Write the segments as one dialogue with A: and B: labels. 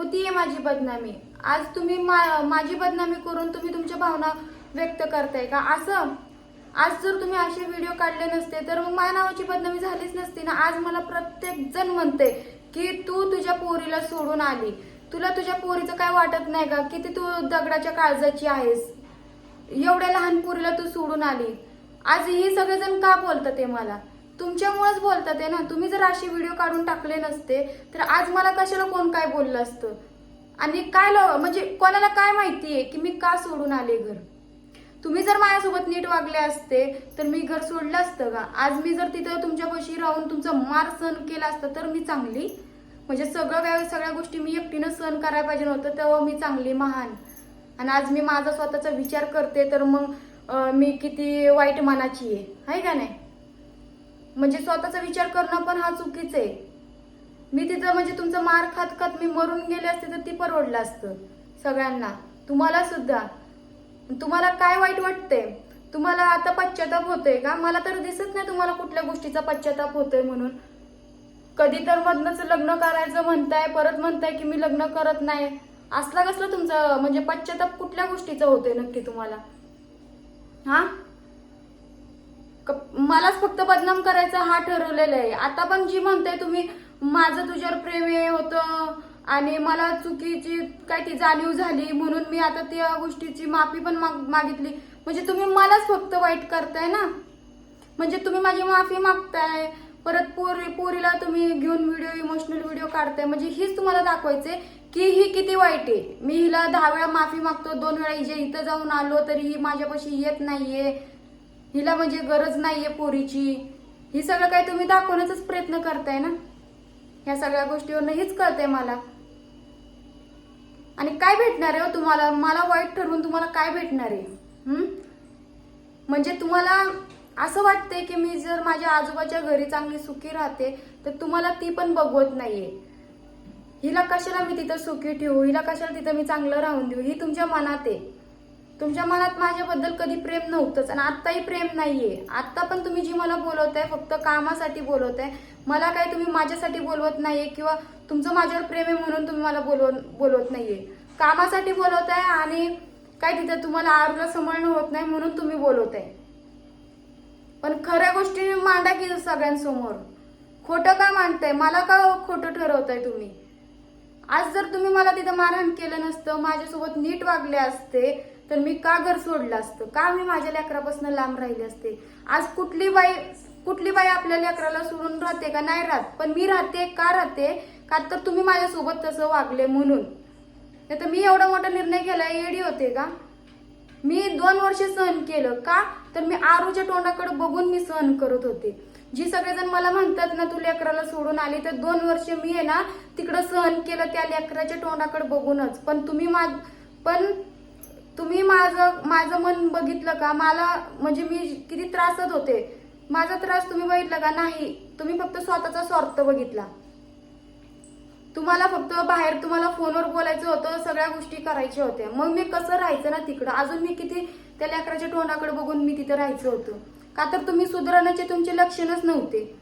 A: होतीये माझी बदनामी. आज तुम्ही मा- माझी बदनामी करून तुम्ही तुमच्या भावना व्यक्त करताय का? असं आज जर तुम्ही असे व्हिडिओ काढले नसते तर मग माझ्या नावाची बदनामी झालीच नसती ना? आज मला प्रत्येक जण म्हणते की तू तुझ्या पोरीला सोडून आली. तुला तुझ्या पोरीचं काय वाटत नाही का? किती तू दगडाच्या काळजाची आहेस? एवढ्या लहान पोरीला तू सोडून आली. आज ही सगळेजण का बोलतात ते मला? तुमच्यामुळेच बोलतात आहे ना. तुम्ही जर असे व्हिडिओ काढून टाकले नसते तर आज मला कशाला कोण काय बोललं असतं? आणि काय लो- म्हणजे कोणाला काय माहिती आहे की मी का सोडून आले घर? तुम्ही जर माझ्यासोबत नीट वागले असते तर मी घर सोडलं असतं का? आज मी जर तिथं तुमच्यापाशी राहून तुमचा मार सहन केला असता तर मी चांगली? म्हणजे सगळं काय सगळ्या गोष्टी मी एकटीनं सहन करायला पाहिजे नव्हतं तेव्हा मी चांगली महान. आणि आज मी माझा स्वतःचा विचार करते तर मग मी किती वाईट मनाची आहे. आहे का नाही? म्हणजे स्वतःचा विचार करणं पण हा चुकीचं आहे. मी तिथं म्हणजे तुमचं मार खात खात मी मरून गेले असते तर ती परवडलं असतं सगळ्यांना. तुम्हाला सुद्धा. तुम्हाला काय वाईट वाटतंय? तुम्हाला आता पश्चाताप होतोय का? मला तर दिसत नाही तुम्हाला कुठल्या गोष्टीचा पश्चाताप होतोय म्हणून. कधी तर मधनच लग्न करायचं म्हणताय परत म्हणताय की मी लग्न करत नाही. असला कसला तुमचा म्हणजे पश्चाताप कुठल्या गोष्टीचा होतोय नक्की तुम्हाला? हा? मलाच फक्त बदनाम करायचं हा ठरवलेलं आहे. आता पण जी म्हणताय तुम्ही माझं तुझ्यावर प्रेम हे होतं आणि मला चुकीची काय ती जाणीव झाली म्हणून मी आता त्या गोष्टीची माफी पण माग- मागितली. म्हणजे तुम्ही मलाच फक्त वाईट करताय ना? म्हणजे तुम्ही माझी माफी मागताय परत पोरी पोरीला तुम्ही घेऊन व्हिडिओ इमोशनल व्हिडिओ काढताय. म्हणजे हीच तुम्हाला दाखवायचे की ही किती वाईट आहे. मी हिला दहा वेळा माफी मागतो दोन वेळा हिच्या इथं जाऊन आलो तरी ही माझ्यापाशी येत नाहीये. हिला म्हणजे गरज नाहीये पोरीची. ही सगळं काही तुम्ही दाखवण्याचाच प्रयत्न करताय ना? ह्या सगळ्या गोष्टीवरनं हीच कळतंय मला. आणि काय भेटणार आहे हो तुम्हाला? मला वाईट ठरवून तुम्हाला काय भेटणार आहे? म्हणजे तुम्हाला असं वाटतंय की मी जर माझ्या आजोबाच्या घरी चांगली सुखी राहते तर तुम्हाला ती पण बघवत नाहीये. हिला कशाला मी तिथं सुखी ठेवू? हिला कशाला तिथं मी चांगलं राहून देऊ? ही तुमच्या मनात आहे. तुमच्या मनात माझ्याबद्दल कधी प्रेम नव्हतंच आणि आत्ताही प्रेम नाहीये. आत्ता पण तुम्ही जी मला बोलवताय फक्त कामासाठी बोलवताय मला काय तुम्ही माझ्यासाठी बोलवत नाहीये किंवा तुमचं माझ्यावर प्रेम आहे म्हणून तुम्ही मला बोलव बोलवत नाहीये. कामासाठी बोलवताय आणि काय तिथं तुम्हाला आरूला सांभाळणं होत नाही म्हणून तुम्ही बोलवताय. पण खऱ्या गोष्टी मांडा की सगळ्यांसमोर. खोटं का मांडताय? मला का खोटं ठरवताय तुम्ही? आज जर तुम्ही मला तिथं मारहाण केलं नसतं माझ्यासोबत नीट वागले असते तर मी का घर सोडलं असतं? का मी माझ्या लेकरापासून लांब राहिले असते? आज कुठली बाई कुठली बाई आपल्या लेकराला सोडून राहते का? नाही राहत. पण मी राहते का राहते? का तर तुम्ही माझ्यासोबत तसं वागले म्हणून. नाही तर मी एवढा मोठा निर्णय केला येडी होते का? मी दोन वर्ष सहन केलं. का? तर मी आरूच्या तोंडाकडे बघून मी सहन करत होते. जी सगळेजण मला म्हणतात ना तू लेकराला सोडून आली तर दोन वर्ष मी आहे ना तिकडं सहन केलं त्या लेकराच्या तोंडाकडे बघूनच. पण तुम्ही मा पण तुम्ही माझं माझं मन बघितलं का? मला म्हणजे मी किती त्रासत होते. माझा त्रास तुम्ही बघितला का? नाही. तुम्ही फक्त स्वतःचा स्वार्थ बघितला. तुम्हाला फक्त बाहेर तुम्हाला फोनवर बोलायचं होतं सगळ्या गोष्टी करायच्या होत्या. मग मी कसं राहायचं ना तिकडं? अजून मी किती त्या लेकराच्या टोनाकडे बघून मी तिथं राहायचं होतं. का तर तुम्ही सुधारण्याचे तुमचे लक्षणच नव्हते.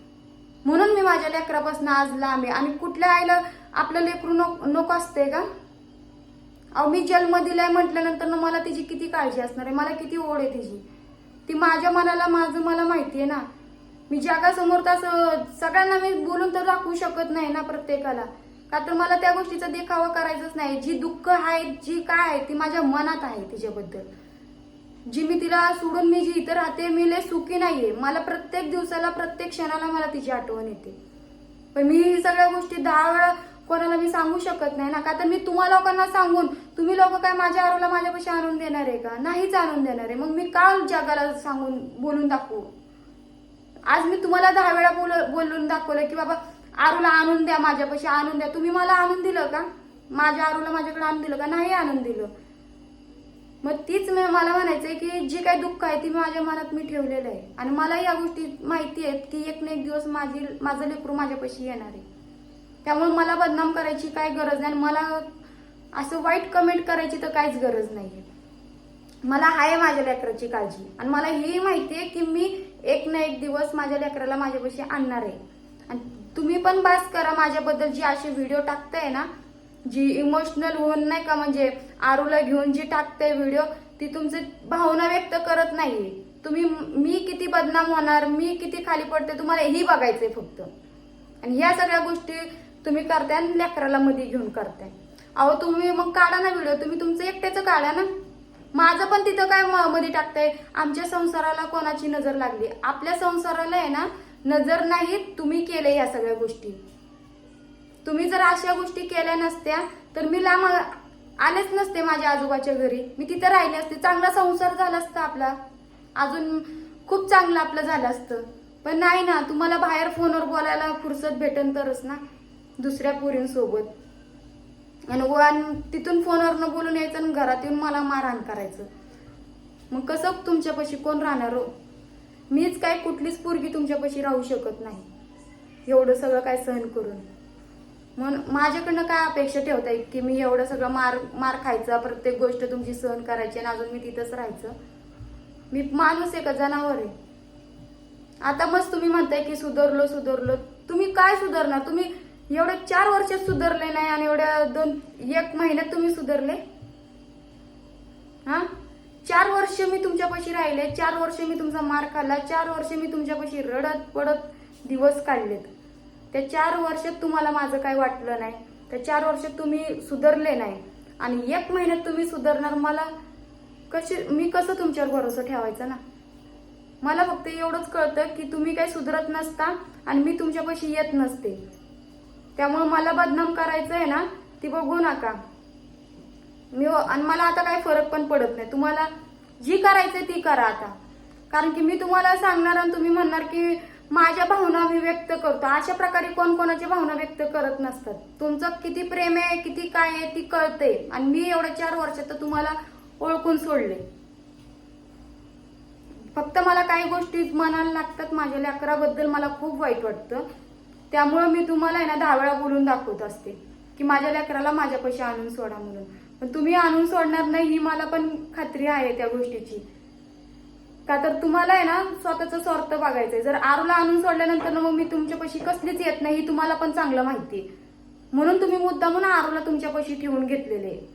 A: म्हणून मी माझ्या लेकरापासून आज लांब आहे. आणि कुठल्या आईला आपलं लेकरू नको नको असते का? अहो मी जन्म दिलाय म्हटल्यानंतर ना मला तिची किती काळजी असणार आहे? मला किती ओढ आहे तिची? ती माझ्या मनाला माझं मला माहिती आहे ना. मी जगासमोर तसं सगळ्यांना मी बोलून तर दाखवू शकत नाही ना प्रत्येकाला. का तर मला त्या गोष्टीचा देखावा करायचंच नाही. जी दुःख आहे जी काय आहे ती माझ्या मनात आहे तिच्याबद्दल. जी मी तिला सोडून मी जी इथं राहते मी लय सुखी नाहीये. मला प्रत्येक दिवसाला प्रत्येक क्षणाला मला तिची आठवण येते. पण मी सगळ्या गोष्टी दहा वेळा कोणाला मी सांगू शकत नाही ना. का तर मी तुम्हा लोकांना सांगून तुम्ही लोक काय माझ्या आरोला माझ्यापाशी आणून देणार आहे का? नाहीच आणून देणार आहे. मग मी का जगाला सांगून बोलून दाखवू? आज मी तुम्हाला दहा वेळा बोल बोलून दाखवलं की बाबा आरूला आणून द्या माझ्यापाशी आणून द्या. तुम्ही मला आणून दिलं का? माझ्या आरूला माझ्याकडे आणून दिलं का? नाही आणून दिलं. मग तीच मी- मला म्हणायचंय की जी काही दुःख आहे ती माझ्या मनात मी ठेवलेलं आहे. आणि मला या गोष्टी माहिती आहेत की एक ना एक दिवस माझी माझं लेकरू माझ्यापाशी येणार आहे. त्यामुळे मला बदनाम करायची काय गरज नाही आणि मला असं वाईट कमेंट करायची तर काहीच गरज नाही मला आहे माझ्या लेकराची काळजी. आणि मला हेही माहिती आहे की मी एक ना एक दिवस माझ्या लेकराला माझ्यापाशी आणणार आहे. आणि तुम्ही पण बास करा माझ्याबद्दल जी असे व्हिडिओ टाकताय ना जी इमोशनल होऊन नाही का म्हणजे आरूला घेऊन जी टाकते व्हिडिओ ती तुमचे भावना व्यक्त करत नाहीये. तुम्ही मी किती बदनाम होणार मी किती खाली पडते तुम्हाला हे बघायचंय फक्त. आणि ह्या सगळ्या गोष्टी तुम्ही करताय आणि लेकराला मध्ये घेऊन करताय. अहो तुम्ही मग काढा ना व्हिडिओ. तुम्ही तुमचं एकट्याचं काढा ना. माझं पण तिथं काय म- मध्ये टाकताय? आमच्या संसाराला कोणाची नजर लागली? आपल्या संसाराला आहे ना नजर नाही तुम्ही केले या सगळ्या गोष्टी. तुम्ही जर अशा गोष्टी केल्या नसत्या तर मी लांब आलेच नसते माझ्या आजोबाच्या घरी. मी तिथं राहिले असते. चांगला संसार झाला असता आपला. अजून खूप चांगलं आपलं झालं असतं. पण नाही ना तुम्हाला बाहेर फोनवर बोलायला फुरसत भेटन तरच ना. दुसऱ्या पोरींसोबत. आणि वन तिथून फोनवरनं बोलून यायचं आणि घरात येऊन मला मारहाण करायचं. मग कसं तुमच्यापाशी कोण राहणार हो? मीच काय कुठलीच पोरगी तुमच्यापाशी राहू शकत नाही. एवढं सगळं काय सहन करून. म्हणून माझ्याकडनं काय अपेक्षा ठेवता येईल की मी एवढं सगळं मार मार खायचा प्रत्येक गोष्ट तुमची सहन करायची आणि अजून मी तिथंच राहायचं? मी माणूस आहे का? जनावर आहे. आता मस्त तुम्ही म्हणताय की सुधारलो सुधारलो. तुम्ही काय सुधारणार? तुम्ही एवढ्या चार वर्षात सुधारले नाही आणि एवढ्या दोन एक महिन्यात तुम्ही सुधारले? हा? चार वर्ष मी तुमच्यापाशी राहिले चार वर्ष मी तुमचा मार खाल्ला चार वर्ष मी तुमच्यापाशी रडत पडत दिवस काढलेत. त्या चार वर्षात तुम्हाला माझं काय वाटलं नाही. त्या चार वर्षात तुम्ही सुधारले नाही. आणि एक महिन्यात तुम्ही सुधारणार मला कशी मी कसं तुमच्यावर भरोसा ठेवायचा ना? मला फक्त एवढंच कळतं की तुम्ही काही सुधरत नसता आणि मी तुमच्यापाशी येत नसते. त्यामुळे मला बदनाम करायचं आहे ना ती बघू नका. मी आणि मला आता काही फरक पण पडत नाही. तुम्हाला जी करायचंय ती करा आता. कारण की मी तुम्हाला सांगणार आणि तुम्ही म्हणणार की माझ्या भावना मी व्यक्त करतो. अशा प्रकारे कोण कोणाची भावना व्यक्त करत नसतात. तुमचं किती प्रेम आहे किती काय आहे ती कळते आणि मी एवढ्या चार वर्षात तर तुम्हाला ओळखून सोडले. फक्त मला काही गोष्टी मनाला लागतात. माझ्या लेकराबद्दल मला खूप वाईट वाटतं. त्यामुळं मी तुम्हाला आहे ना दहा वेळा बोलून दाखवत असते. की माझ्या लेकराला माझ्यापाशी आणून सोडा म्हणून. पण तुम्ही आणून सोडणार नाही ही मला पण खात्री आहे त्या गोष्टीची. का तर तुम्हाला आहे ना स्वतःचा स्वार्थ बघायचंय. जर आरूला आणून सोडल्यानंतर मग मी तुमच्यापाशी कसलीच येत नाही ही तुम्हाला पण चांगलं माहिती आहे. म्हणून तुम्ही मुद्दा म्हणून आरूला तुमच्यापाशी ठेवून घेतलेले. आहे.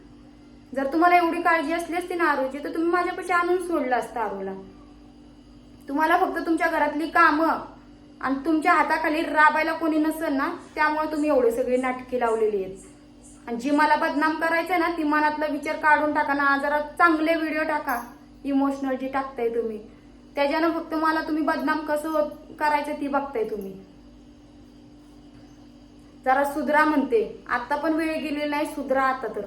A: जर तुम्हाला एवढी काळजी असली असती ना आरूची तर तुम्ही माझ्यापाशी आणून सोडलं असतं आरूला. तुम्हाला फक्त तुमच्या घरातली कामं आणि तुमच्या हाताखाली राबायला कोणी नसेल ना त्यामुळे तुम्ही एवढे सगळे नाटके लावलेली आहेत. आणि जी मला बदनाम करायचं ना ती मनातला विचार काढून टाका ना जरा चांगले व्हिडिओ टाका. इमोशनल जी टाकताय तुम्ही. त्याच्यानं फक्त मला तुम्ही बदनाम कसं करायचं ती बघताय तुम्ही. जरा सुधरा म्हणते. आत्ता पण वेळ गेलेली नाही सुधरा आता तर.